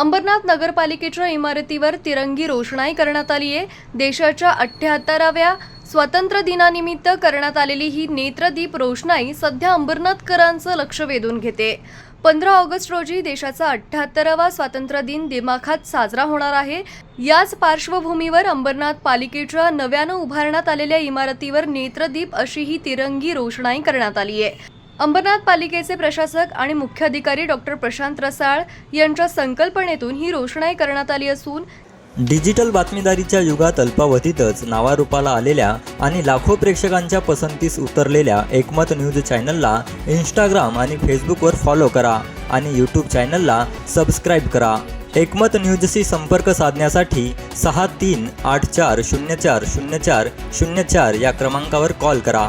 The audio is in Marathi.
अंबरनाथ नगरपालिकेच्या इमारतीवर तिरंगी रोषणाई करण्यात आली आहे. देशाच्या अठ्ठ्याहत्तराव्या स्वातंत्र्य दिनानिमित्त करण्यात आलेली ही नेत्रदीप रोषणाई सध्या अंबरनाथकरांचं लक्ष वेधून घेते. पंधरा ऑगस्ट रोजी देशाचा अठ्ठ्याहत्तरावा स्वातंत्र्य दिन दिमाखात साजरा होणार आहे. याच पार्श्वभूमीवर अंबरनाथ पालिकेच्या नव्यानं उभारण्यात आलेल्या इमारतीवर नेत्रदीप अशी ही तिरंगी रोषणाई करण्यात आली आहे. अंबरनाथ पालिकेचे प्रशासक आणि मुख्याधिकारी डॉक्टर प्रशांत रसाळ यांच्या संकल्पनेतून ही रोषणाई करण्यात आली असून डिजिटल बातमीदारीच्या युगात अल्पावधीतच नावारूपाला आलेल्या आणि लाखो प्रेक्षकांच्या पसंतीस उतरलेल्या एकमत न्यूज चॅनलला इंस्टाग्राम आणि फेसबुकवर फॉलो करा आणि यूट्यूब चॅनलला सबस्क्राईब करा. एकमत न्यूजशी संपर्क साधण्यासाठी सहा तीन आठ चार शून्य चार शून्य चार शून्य चार या क्रमांकावर कॉल करा.